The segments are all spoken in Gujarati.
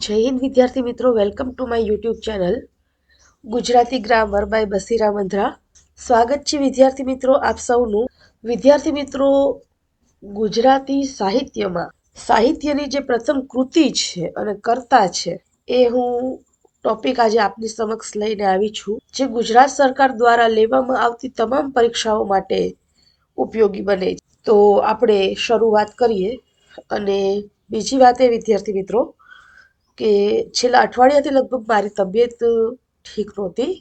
જય હિન્દ, વિદ્યાર્થી મિત્રો. Welcome to my YouTube channel Gujarati grammar by Basira Mandhra સ્વાગત છે વિદ્યાર્થી મિત્રો આપ સૌનું. વિદ્યાર્થી મિત્રો, ગુજરાતી સાહિત્યમાં, સાહિત્યની જે પ્રથમ કૃતિ છે અને કર્તા છે, એ હું ટોપિક આજે આપની સમક્ષ લઈને આવી છું, જે ગુજરાત સરકાર દ્વારા લેવામાં આવતી તમામ પરીક્ષાઓ માટે ઉપયોગી બને તો આપણે શરૂઆત કરીએ અને બીજી વાત એ, વિદ્યાર્થી મિત્રો કે છેલ્લા અઠવાડિયાથી લગભગ મારી તબિયત ઠીક નહોતી.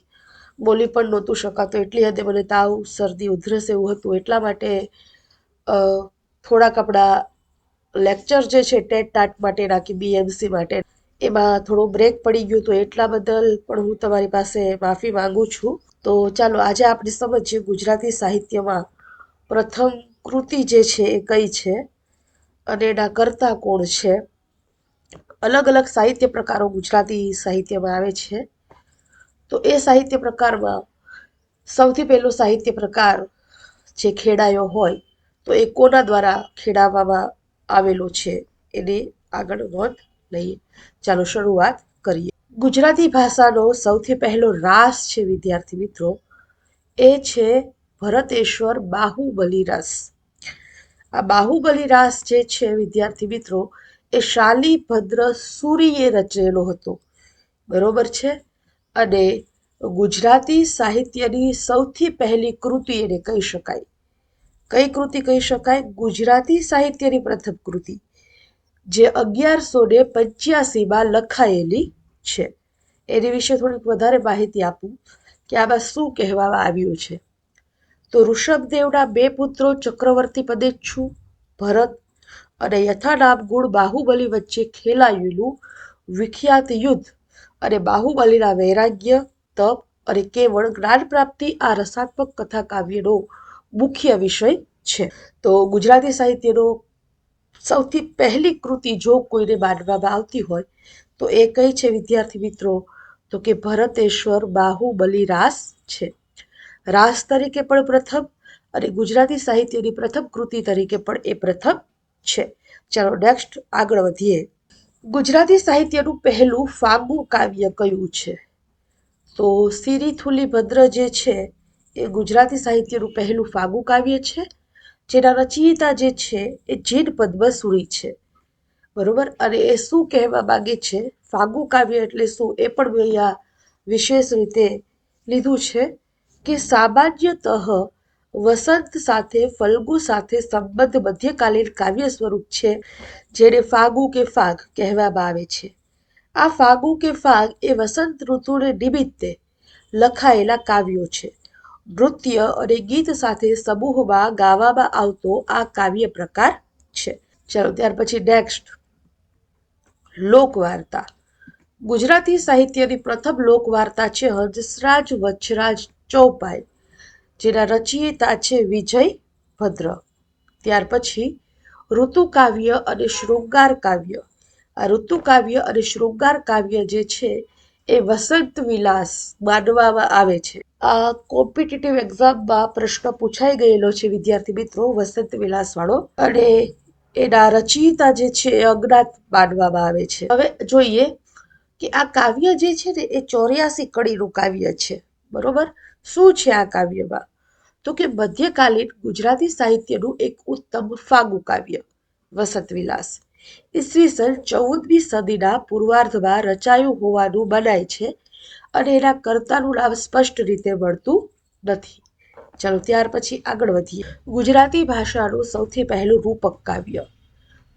બોલી પણ નહોતું શકાતું. એટલી હદે મને તાવ, શરદી, ઉધરસ એવું હતું. એટલા માટે થોડાક આપણા લેક્ચર જે છે, ટેટ ટાટ માટેના કે બીએમસી માટે. એમાં થોડો બ્રેક પડી ગયો તો એટલા બદલ પણ હું તમારી પાસે માફી માંગુ છું. તો ચાલો, આજે આપણે સમજીએ ગુજરાતી સાહિત્યમાં પ્રથમ કૃતિ જે છે એ કઈ છે? અને એના કરતા કોણ છે? અલગ અલગ સાહિત્ય પ્રકારો ગુજરાતી સાહિત્યમાં આવે છે. તો એ સાહિત્ય પ્રકારમાં સૌથી પહેલો સાહિત્ય પ્રકાર જે ખેડાયો હોય, તો એ કોના દ્વારા ખેડાવવામાં આવેલો છે એને આગળ નોંધ લઈએ. ચાલો શરૂઆત કરીએ. ગુજરાતી ભાષાનો સૌથી પહેલો રાસ છે, વિદ્યાર્થી મિત્રો, એ છે ભરતેશ્વર બાહુબલી રાસ. આ બાહુબલી રાસ જે છે, વિદ્યાર્થી મિત્રો એ શાલીભદ્ર સૂરીએ રચેલો હતો. બરોબર છે? અને ગુજરાતી સાહિત્યની સૌથી પહેલી કૃતિ એને કહી શકાય. કઈ કૃતિ કહી શકાય? ગુજરાતી સાહિત્યની પ્રથમ કૃતિ, જે અગિયારસો ને પંચ્યાસીમાં લખાયેલી છે. એની વિશે થોડીક વધારે માહિતી આપું કે આમાં શું કહેવામાં આવ્યું છે. તો ઋષભદેવના બે પુત્રો ચક્રવર્તી પદેચ્છુ ભરત અને યથાનામ ગુણ બાહુબલી વચ્ચે ખેલાયેલું વિખ્યાત યુદ્ધ. અને બાહુબલીના વૈરાગ્ય, તપ અને કેવળ જ્ઞાન પ્રાપ્તિ, આ રસાત્મક કથા કાવ્યનો મુખ્ય વિષય છે. તો ગુજરાતી સાહિત્યનો સૌથી પહેલી કૃતિ જો કોઈને માનવામાં આવતી હોય, તો એ કઈ છે વિદ્યાર્થી મિત્રો? તો કે ભરતેશ્વર બાહુબલી રાસ છે. રાસ તરીકે પણ પ્રથમ અને ગુજરાતી સાહિત્યની પ્રથમ કૃતિ તરીકે પણ એ પ્રથમ છે. ચાલો નેક્સ્ટ આગળ વધીએ. ગુજરાતી સાહિત્યનું પહેલું ફાગુ કાવ્ય કયું છે? તો સિરીથુલી ભદ્ર જે છે, એ ગુજરાતી સાહિત્યનું પહેલું ફાગુ કાવ્ય છે. જેના રચયિતા જે છે, એ જીન પદ્મસુરી છે. બરોબર? અને એ શું કહેવા માગે છે? ફાગુ કાવ્ય એટલે શું? એ પણ મેં અહીંયા વિશેષ રીતે લીધું છે કે સામાન્યતઃ વસંત સાથે, ફલ્ગુ સાથે સંબંધ મધ્યકાલીન કાવ્ય સ્વરૂપ છે, જેને ફાગુ કે ફાગ કહેવામાં આવે છે. આ ફાગુ કે ફાગ એ વસંત ઋતુને નિમિત્તે લખાયેલા કાવ્યો છે. નૃત્ય અને ગીત સાથે સમૂહમાં ગાવામાં આવતો આ કાવ્ય પ્રકાર છે. ચાલો, ત્યાર પછી નેક્સ્ટ લોકવાર્તા. ગુજરાતી સાહિત્યની પ્રથમ લોકવાર્તા છે હંસરાજ વચ્છરાજ ચૌપાઈ. જેના રચયિતા છે વિજય ભદ્ર. ત્યાર પછી ઋતુકાવ્ય અને શૃંગાર કાવ્ય. આ ઋતુકાવ્ય અને શૃંગાર કાવ્ય જે છે એ વસંત વિલાસ માનવામાં આવે છે. આ કોમ્પિટિટિવ એક્ઝામમાં પ્રશ્ન પૂછાઈ ગયેલો છે વિદ્યાર્થી મિત્રો વસંત વિલાસ વાળો અને એના રચયિતા જે છે એ અજ્ઞાત માનવામાં આવે છે. હવે જોઈએ કે આ કાવ્ય જે છે ને એ ચોર્યાસી કડીનું કાવ્ય છે. બરોબર? શું છે આ કાવ્યમાં? તો કે મધ્યકાલીન ગુજરાતી સાહિત્યનું એક ઉત્તમ ફાગુ કાવ્ય, વસંત વિલાસ. ઈસવીસન ચૌદમી સદીના પૂર્વાર્ધમાં રચાયું હોવાનું મનાય છે અને એના કર્તાનું નામ સ્પષ્ટ રીતે મળતું નથી. ચાલો ત્યાર પછી આગળ વધીએ. ગુજરાતી ભાષાનું સૌથી પહેલું રૂપક કાવ્ય.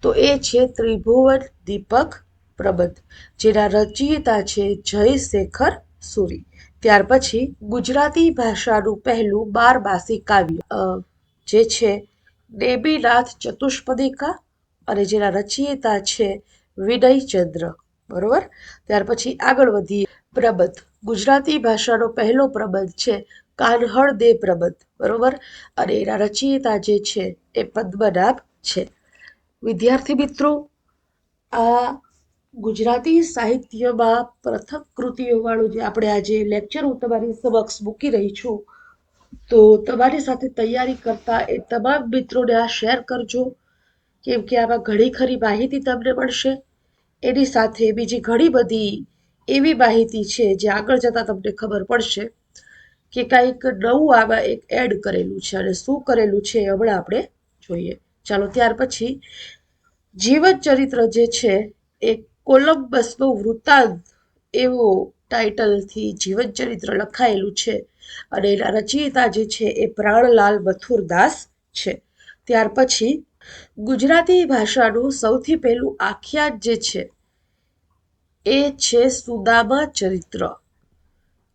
તો એ છે ત્રિભુવન દીપક પ્રબંધ, જેના રચયિતા છે જયશેખર સુરી. ત્યાર પછી ગુજરાતી ભાષાનું પહેલું બારમાસી કાવ્ય જે છે દેબીનાથ ચતુષ્પદિકા અને જેના રચયિતા છે વિનયચંદ્ર, બરોબર? ત્યાર પછી આગળ વધીએ. પ્રબંધ. ગુજરાતી ભાષાનો પહેલો પ્રબંધ છે કાન્હળ દે પ્રબંધ, બરોબર? અને એના રચયિતા જે છે એ પદ્મનાભ છે. વિદ્યાર્થી મિત્રો, આ ગુજરાતી સાહિત્યમાં પ્રથમ કૃતિઓવાળું જે આપણે આજે લેક્ચર હું તમારી સમક્ષ મૂકી રહી છું, તો તમારી સાથે તૈયારી કરતા એ તમામ મિત્રોને આ શેર કરજો. કેમ કે આમાં ઘણી ખરી માહિતી તમને મળશે. એની સાથે બીજી ઘણી બધી એવી માહિતી છે જે આગળ જતાં તમને ખબર પડશે કે કાંઈક નવું આમાં એક એડ કરેલું છે અને શું કરેલું છે એ હમણાં આપણે જોઈએ. ચાલો ત્યાર પછી જીવન ચરિત્ર જે છે એ કોલમ્બસનો વૃત્તાંત એવો ટાઇટલથી જીવન ચરિત્ર લખાયેલું છે અને એના રચયિતા જે છે એ પ્રાણલાલ મથુરદાસ છે. ત્યાર પછી ગુજરાતી ભાષાનું સૌથી પહેલું આખ્યાન જે છે એ છે સુદામા ચરિત્ર.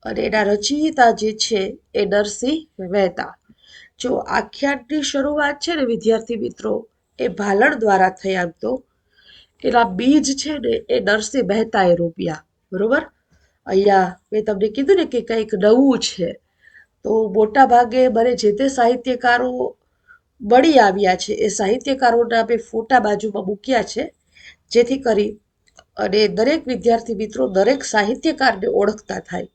અને એના રચયિતા જે છે એ નરસિંહ મહેતા. જો આખ્યાનની શરૂઆત છે ને વિદ્યાર્થી મિત્રો, એ ભાલણ દ્વારા થઈ આમ તો એના બીજ છે ને એ નરસિંહ એ રોપ્યા, બરોબર? અહીંયા મેં તમને કીધું ને કે કંઈક નવું છે. તો મોટા ભાગે મને જે તે સાહિત્યકારો મળી આવ્યા છે, એ સાહિત્યકારોના મેં ફોટા બાજુમાં મૂક્યા છે, જેથી કરી અને દરેક વિદ્યાર્થી મિત્રો, દરેક સાહિત્યકારને ઓળખતા થાય.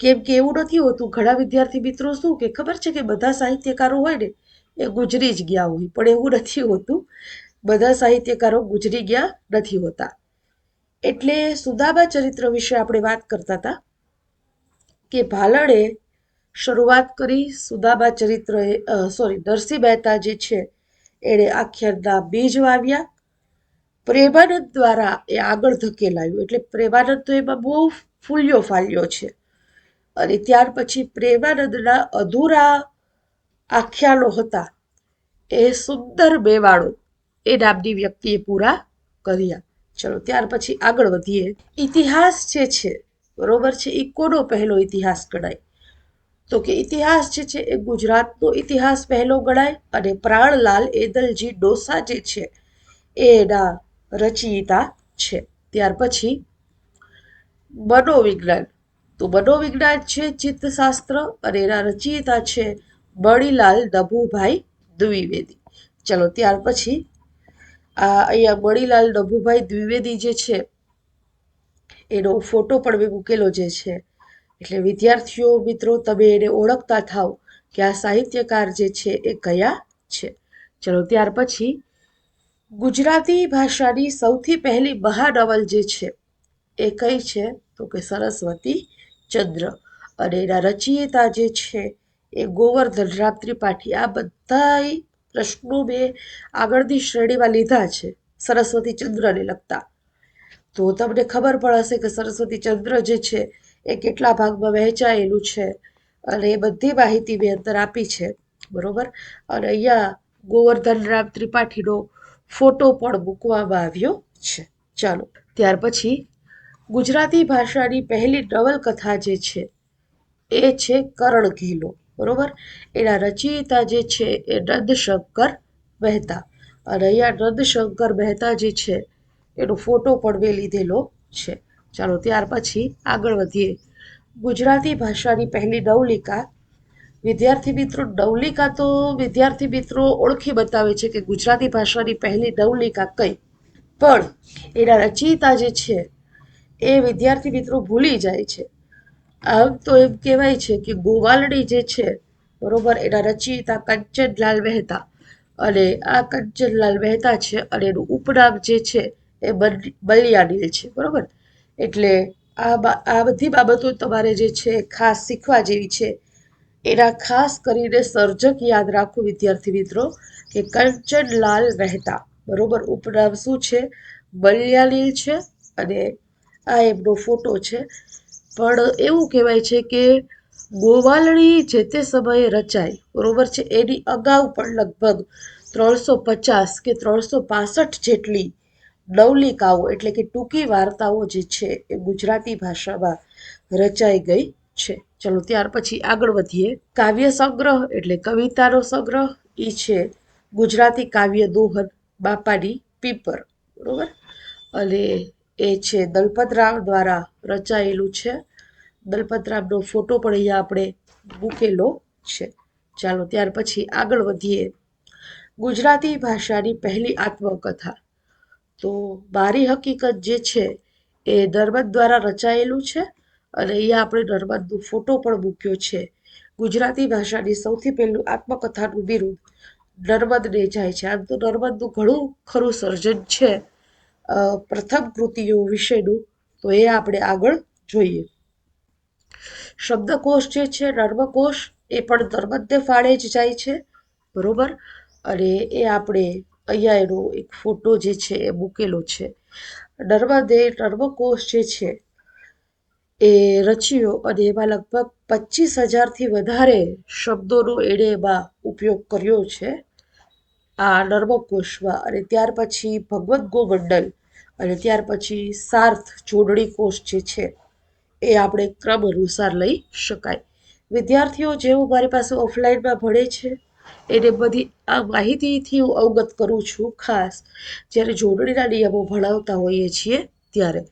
કેમ કે એવું નથી હોતું, ઘણા વિદ્યાર્થી મિત્રો શું કે ખબર છે કે બધા સાહિત્યકારો હોય ને એ ગુજરી જ ગયા હોય, પણ એવું નથી હોતું. બધા સાહિત્યકારો ગુજરી ગયા નથી હોતા. એટલે સુદાબા ચરિત્ર વિશે આપણે વાત કરતા હતા કે ભાલણે શરૂઆત કરી સુદાબા ચરિત્ર સોરી નરસિંહ મહેતા જે છે, એણે આખ્યાનના બીજ વાવ્યા. પ્રેમાનંદ દ્વારા એ આગળ ધકેલાયું. એટલે પ્રેમાનંદ તો એમાં બહુ ફૂલ્યો ફાલ્યો છે. અને ત્યાર પછી પ્રેમાનંદના અધૂરા આખ્યાનો હતા. એ સુંદર બેવાડો એ નામની વ્યક્તિએ પૂરા કર્યા. ચલો, ત્યાર પછી આગળ વધીએ. ઇતિહાસ જે છે, બરોબર છે એ કોનો પહેલો ઇતિહાસ ગણાય. તો કે ઇતિહાસ જે છે, એ ગુજરાતનો ઇતિહાસ પહેલો ગણાય અને પ્રાણલાલ એદલજી ડોસા જે છે એ એના રચયિતા છે. ત્યાર પછી મનોવિજ્ઞાન. તો મનોવિજ્ઞાન છે, ચિત્તશાસ્ત્ર અને એના રચયિતા છે, મણિલાલ નભુભાઈ દ્વિવેદી. ચલો, ત્યાર પછી આ અહીંયા મણીલાલ નભુભાઈ દ્વિવેદી જે છે, એનો ફોટો પણ મેં મૂકેલો જે છે. એટલે વિદ્યાર્થીઓ, મિત્રો, તમે એને ઓળખતા થાવ કે આ સાહિત્યકાર જે છે એ કયા છે. ચલો, ત્યાર પછી ગુજરાતી ભાષાની સૌથી પહેલી મહાનવલ જે છે એ કઈ છે? તો કે સરસ્વતી ચંદ્ર. અને એના રચયિતા જે છે એ ગોવર્ધન રામ આ બધા પ્રશ્નો મેં આગળની શ્રેણીમાં લીધા છે. સરસ્વતી ચંદ્રને લગતા. તો તમને ખબર પણ હશે કે સરસ્વતી ચંદ્ર જે છે એ કેટલા ભાગમાં વહેંચાયેલું છે અને એ બધી માહિતી મેં અંદર આપી છે. બરોબર? અને અહીંયા ગોવર્ધન રામ ત્રિપાઠીનો ફોટો પણ મૂકવામાં આવ્યો છે. ચાલો, ત્યાર પછી ગુજરાતી ભાષાની પહેલી નવલકથા જે છે એ છે કરણ ઘેલો. બરોબર? એના રચયિતા જે છે એ રદશંકર મહેતા. અને અહીંયા રદશંકર મહેતા જે છે, એનો ફોટો પણ મેં લીધેલો છે. ચાલો, ત્યાર પછી આગળ વધીએ. ગુજરાતી ભાષાની પહેલી નવલિકા વિદ્યાર્થી મિત્રો નવલિકા તો વિદ્યાર્થી મિત્રો ઓળખી બતાવે છે કે ગુજરાતી ભાષાની પહેલી નવલિકા કઈ. પણ એના રચયિતા જે છે, એ વિદ્યાર્થી મિત્રો ભૂલી જાય છે. આમ તો એમ કહેવાય છે કે ગોવાલડી જે છે, બરોબર, એના રચયિતા કંચનલાલ મહેતા. અને આ કંચનલાલ મહેતા છે અને એનું ઉપનામ જે છે એ બલિયાનીલ છે, બરોબર? એટલે આ આ બધી બાબતો તમારે જે છે ખાસ શીખવા જેવી છે. એના ખાસ કરીને સર્જક યાદ રાખો વિદ્યાર્થી મિત્રો, કે કંચનલાલ મહેતા, બરોબર, ઉપનામ શું છે? બલિયાલીલ છે અને આ એમનો ફોટો છે. પણ એવું કહેવાય છે કે ગોવાલણી જે તે સમયે રચાઈ બરોબર છે? એની અગાઉ પણ લગભગ ત્રણસો પચાસ કે ત્રણસો પાસઠ જેટલી નવલિકાઓ એટલે કે ટૂંકી વાર્તાઓ જે છે એ ગુજરાતી ભાષામાં રચાઈ ગઈ છે. ચલો ત્યાર પછી આગળ વધીએ. કાવ્ય સંગ્રહ એટલે કવિતાનો સંગ્રહ. એ છે ગુજરાતી કાવ્ય દોહન બાપાની પીપર, બરોબર? અને એ છે દલપતરામ દ્વારા રચાયેલું છે. દલપતરામનો ફોટો પણ અહીંયા આપણે મૂકેલો છે. ચાલો ત્યાર પછી આગળ વધીએ. ગુજરાતી ભાષાની પહેલી આત્મકથા. તો મારી હકીકત જે છે એ નર્મદ દ્વારા રચાયેલું છે અને અહીંયા આપણે નર્મદનો ફોટો પણ મૂક્યો છે. ગુજરાતી ભાષાની સૌથી પહેલું આત્મકથાનું બિરુદ નર્મદને જાય છે. આમ તો નર્મદનું ઘણું ખરું સર્જન છે. પ્રથમ કૃતિઓ વિશેનું, તો એ આપણે આગળ જોઈએ. શબ્દકોશ જે છે, નર્મકોશ, એ પણ નર્મદને ફાળે જ જાય છે, બરોબર? અને એ આપણે અહીંયા એનો એક ફોટો જે છે, એ મૂકેલો છે. નર્મદે નર્મકોશ જે છે, એ રચ્યો અને એમાં લગભગ પચીસ હજારથી વધારે શબ્દોનો એણે એમાં ઉપયોગ કર્યો છે, આ નર્મકોશમાં. અને ત્યાર પછી ભગવદ્ ગોમંડલ અને ત્યાર પછી સાર્થ જોડણી કોષ જે છે, એ આપણે ક્રમ અનુસાર લઈ શકાય. વિદ્યાર્થીઓ જેવું મારી પાસે ઓફલાઈનમાં ભણે છે, એને બધી આ માહિતીથી હું અવગત કરું છું ખાસ. જ્યારે જોડણીના નિયમો ભણાવતા હોઈએ છીએ ત્યારે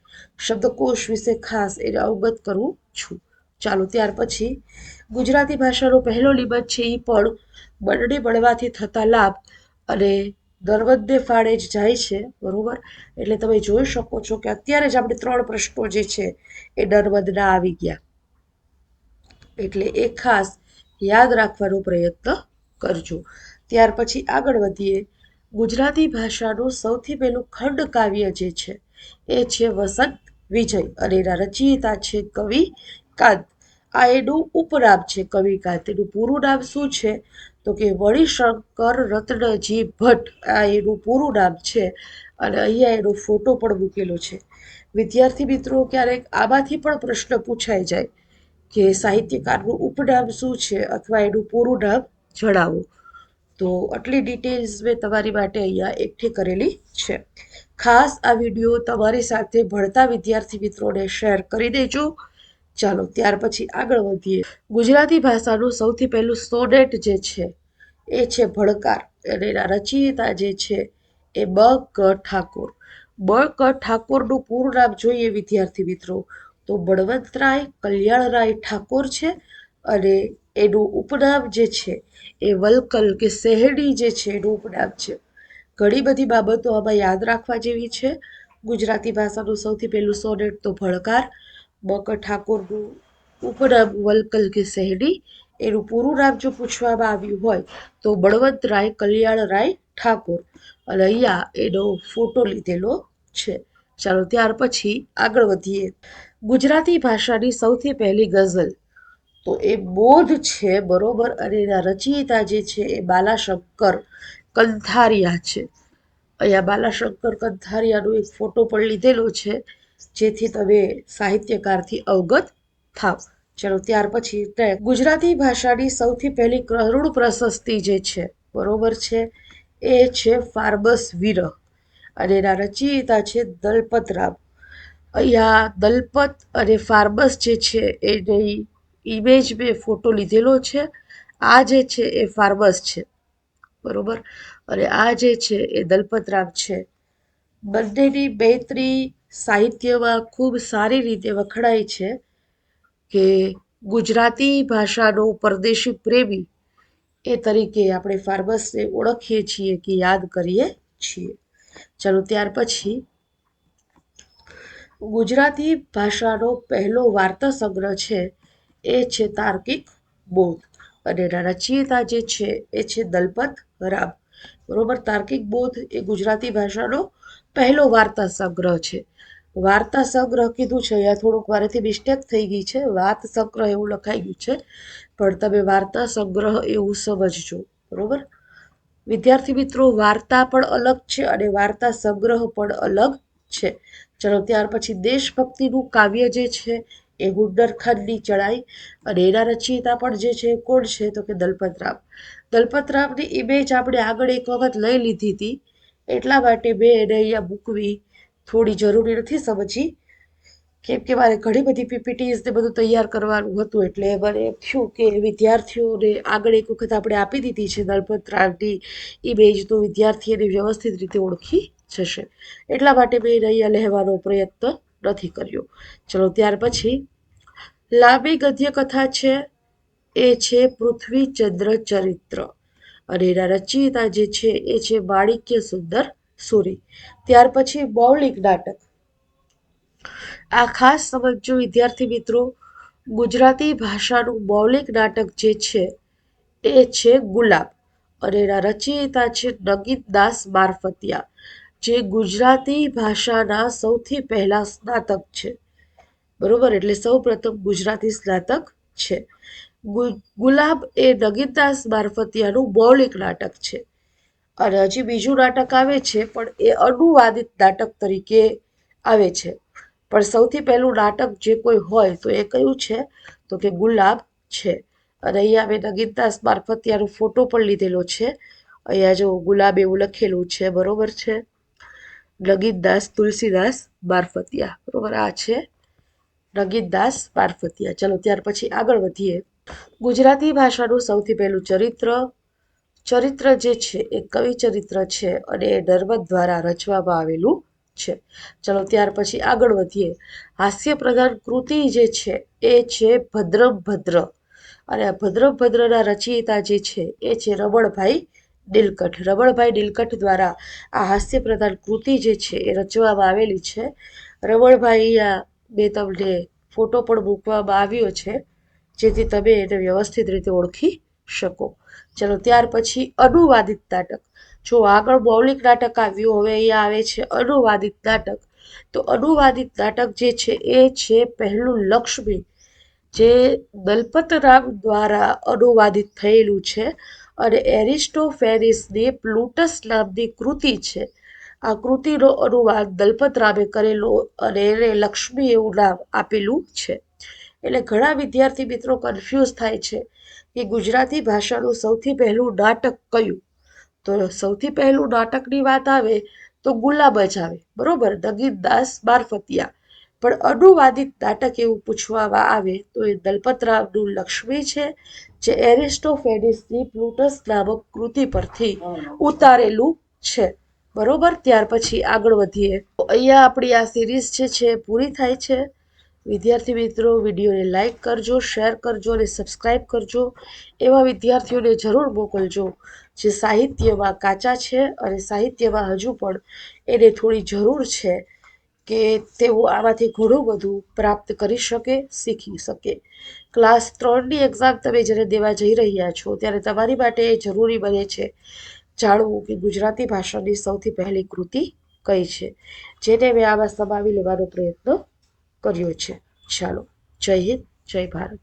શબ્દકોશ વિશે ખાસ એને અવગત કરું છું. ચાલો, ત્યાર પછી ગુજરાતી ભાષાનો પહેલો નિબંધ છે એ પણ બળને મળવાથી થતા લાભ અને નર્મદને ફાળે જ જાય છે, બરોબર? એટલે તમે જોઈ શકો છો કે અત્યારે જ આપણે ત્રણ પ્રશ્નો જે છે એ નર્મદના આવી ગયા. એટલે એ ખાસ યાદ રાખવાનો પ્રયત્ન કરજો. ત્યાર પછી આગળ વધીએ. ગુજરાતી ભાષાનું સૌથી પહેલું ખંડ કાવ્ય જે છે એ છે વસંત વિજય અને એના રચયિતા છે કવિ કાંત. આ એનું ઉપનામ છે કવિ તેનું પૂરું નામ શું છે? તો કે વણિશંકર રત્નજી ભટ્ટ. આ એનું પૂરું નામ છે અને અહીંયા એનો ફોટો પણ મૂકેલો છે. વિદ્યાર્થી મિત્રો, ક્યારેક આમાંથી પણ પ્રશ્ન પૂછાઈ જાય કે સાહિત્યકારનું ઉપનામ શું છે અથવા એનું પૂરું નામ જણાવો. તો આટલી ડિટેલ્સ મેં તમારી માટે અહીંયા એકઠી કરેલી છે. ખાસ આ વીડિયો તમારી સાથે ભણતા વિદ્યાર્થી મિત્રોને શેર કરી દેજો. ચાલો ત્યાર પછી આગળ વધીએ. ગુજરાતી ભાષાનું સૌથી પહેલું સોનેટ જે છે, એ છે ભડકાર અને એના રચયિતા જે છે, એ બ ક ઠાકોર. બ ક ઠાકોરનું પૂરું નામ જોઈએ વિદ્યાર્થી મિત્રો. તો બળવંતરાય કલ્યાણરાય ઠાકોર છે અને એનું ઉપનામ જે છે, એ વલકલ કે શહેડી જે છે, એનું ઉપનામ છે. ઘણી બધી બાબતો આમાં યાદ રાખવા જેવી છે. ગુજરાતી ભાષાનું સૌથી પહેલું સોનેટ તો ભડકાર બક ઠાકોરનું ઉપનામ વલકલ કે શહેડી એનું પૂરું નામ જો પૂછવામાં આવ્યું હોય તો બળવંતરાય કલ્યાણરાય ઠાકોર. અને અહીંયા એનો ફોટો લીધેલો છે. ચાલો ત્યાર પછી આગળ વધીએ. ગુજરાતી ભાષાની સૌથી પહેલી ગઝલ. તો એ બોધ છે, બરોબર? અને એના રચયિતા જે છે એ બાલાશંકર કંથારિયા છે. અહીંયા બાલાશંકર કંથારિયાનો એક ફોટો પણ લીધેલો છે. જેથી તમે સાહિત્યકારથી અવગત થાવ. ચલો, ત્યાર પછી ગુજરાતી ભાષાની સૌથી પહેલી કરુણ પ્રશસ્તિ જે છે, બરોબર છે, એ છે ફાર્બસ વિરહ અને એના રચયિતા છે દલપત રામ. અહીંયા દલપત અને ફાર્બસ જે છે, એની ઇમેજ મેં ફોટો લીધેલો છે. આ જે છે, એ ફાર્બસ છે, બરોબર? અને આ જે છે, એ દલપતરામ છે. બંનેની મૈત્રી સાહિત્યમાં ખૂબ સારી રીતે વખણાય છે કે ગુજરાતી ભાષાનો પરદેશી પ્રેમી એ તરીકે આપણે ફાર્મસને ઓળખીએ છીએ કે યાદ કરીએ છીએ. ચાલો ત્યાર પછી ગુજરાતી ભાષાનો પહેલો વાર્તા સંગ્રહ છે એ છે તાર્કિક બોધ અને એના રચયિતા જે છે એ છે દલપત રામ. બરોબર? તાર્કિક બોધ એ ગુજરાતી ભાષાનો પહેલો વાર્તા સંગ્રહ છે. વાર્તા સંગ્રહ કીધું છે, અહીંયા થોડુંક મારેથી મિસ્ટેક થઈ ગઈ છે. વાત સંગ્રહ એવું લખાઈ ગયું છે, પણ તમે વાર્તા સંગ્રહ એવું સમજજો. બરોબર? વિદ્યાર્થી મિત્રો, વાર્તા પણ અલગ છે અને વાર્તા સંગ્રહ પણ અલગ છે. ચલો ત્યાર પછી દેશભક્તિનું કાવ્ય જે છે, એ હુડર ચડાઈ અને એના રચયિતા પણ જે છે, કોણ છે? તો કે દલપતરામ. દલપતરામની ઇમેજ આપણે આગળ એક વખત લઈ લીધી હતી. એટલા માટે મેં એને અહીંયા મૂકવી થોડી જરૂરી નથી સમજી. કેમ કે મારે ઘણી બધી પીપીટીઝ ને બધું તૈયાર કરવાનું હતું એટલે મને થયું કે વિદ્યાર્થીઓને આગળ એક વખત આપણે આપી દીધી છે રાવની ઇમેજ તો વિદ્યાર્થી એને વ્યવસ્થિત રીતે ઓળખી જશે. એટલા માટે મેં અહીંયા લેવાનો પ્રયત્ન નથી કર્યો. ચલો, ત્યાર પછી લાંબી ગદ્ય કથા છે, એ છે પૃથ્વી ચંદ્ર ચરિત્ર. અને એના રચયિતા જે છે, એ છે માણિક્ય સુંદર સુરી. ત્યાર પછી મૌલિક નાટક. આ ખાસ સમજો વિદ્યાર્થી મિત્રો, ગુજરાતી ભાષાનું મૌલિક નાટક જે છે, એ છે ગુલાબ. અને એના રચયિતા છે નગીનદાસ મારફતિયા, જે ગુજરાતી ભાષાના સૌથી પહેલા સ્નાતક છે. બરોબર? એટલે સૌ પ્રથમ ગુજરાતી સ્નાતક છે. ગુલાબ એ નગીનદાસ મારફતિયાનું મૌલિક નાટક છે. અને હજી બીજું નાટક આવે છે, પણ એ અનુવાદિત નાટક તરીકે આવે છે. પણ સૌથી પહેલું નાટક જે કોઈ હોય તો એ કયું છે? તો કે ગુલાબ છે. અને અહીંયા મેં નગીનદાસ મારફતિયાનો ફોટો પણ લીધેલો છે. અહીંયા જો ગુલાબ એવું લખેલું છે, બરોબર છે? નગીનદાસ તુલસીદાસ મારફતિયા, બરોબર? આ છે નગીનદાસ મારફતિયા. ચલો, ત્યાર પછી આગળ વધીએ. ગુજરાતી ભાષાનું સૌથી પહેલું ચરિત્ર ચરિત્ર જે છે એ કવિ ચરિત્ર છે અને એ નર્મદ દ્વારા રચવામાં આવેલું છે. ચલો ત્યાર પછી આગળ વધીએ. હાસ્ય પ્રધાન કૃતિ જે છે એ છે ભદ્રમ ભદ્ર. અને આ ભદ્રમ ભદ્રના રચયિતા જે છે એ છે રમણભાઈ નીલકંઠ. રમણભાઈ નીલકંઠ દ્વારા આ હાસ્ય પ્રધાન કૃતિ જે છે એ રચવામાં આવેલી છે. રમણભાઈ આ મેં તમને ફોટો પણ મૂકવામાં આવ્યો છે. જેથી તમે એને વ્યવસ્થિત રીતે ઓળખી શકો. ચલો, ત્યાર પછી અનુવાદિત નાટક. જો આગળ મૌલિક નાટક આવ્યું, હવે અહીંયા આવે છે અનુવાદિત નાટક. તો અનુવાદિત નાટક જે છે, એ છે પહેલું લક્ષ્મી, જે દલપત રામ દ્વારા અનુવાદિત થયેલું છે અને એરિસ્ટોફેનિસની પ્લુટસ નામની કૃતિ છે. આ કૃતિનો અનુવાદ દલપત રામે કરેલો અને એને લક્ષ્મી એવું નામ આપેલું છે. એટલે ઘણા વિદ્યાર્થી મિત્રો કન્ફ્યુઝ થાય છે કે ગુજરાતી ભાષાનું સૌથી પહેલું નાટક કયું? તો સૌથી પહેલું નાટકની વાત આવે તો ગુલાબ જ આવે, બરોબર? નગીનદાસ મારફતિયા પણ અનુવાદિત નાટક એવું પૂછવામાં આવે તો એ દલપતરામનું લક્ષ્મી છે, જે એરિસ્ટોફેડિસની પ્લુટસ નામક કૃતિ પરથી ઉતારેલું છે, બરોબર? ત્યાર પછી આગળ વધીએ. અહીંયા આપણી આ સિરીઝ જે છે પૂરી થાય છે. વિદ્યાર્થી મિત્રો, વિડીયોને લાઇક કરજો, શેર કરજો અને સબસ્ક્રાઈબ કરજો. એવા વિદ્યાર્થીઓને જરૂર મોકલજો, જે સાહિત્યમાં કાચા છે અને સાહિત્યમાં હજુ પણ એને થોડી જરૂર છે કે તેઓ આમાંથી ઘણું બધું પ્રાપ્ત કરી શકે, શીખી શકે. ક્લાસ ત્રણની એક્ઝામ તમે જ્યારે દેવા જઈ રહ્યા છો, ત્યારે તમારી માટે એ જરૂરી બને છે જાણવું કે ગુજરાતી ભાષાની સૌથી પહેલી કૃતિ કઈ છે, જેને મેં આમાં સમાવી લેવાનો પ્રયત્ન કર્યો છે. ચાલો. જય હિન્દ જય ભારત.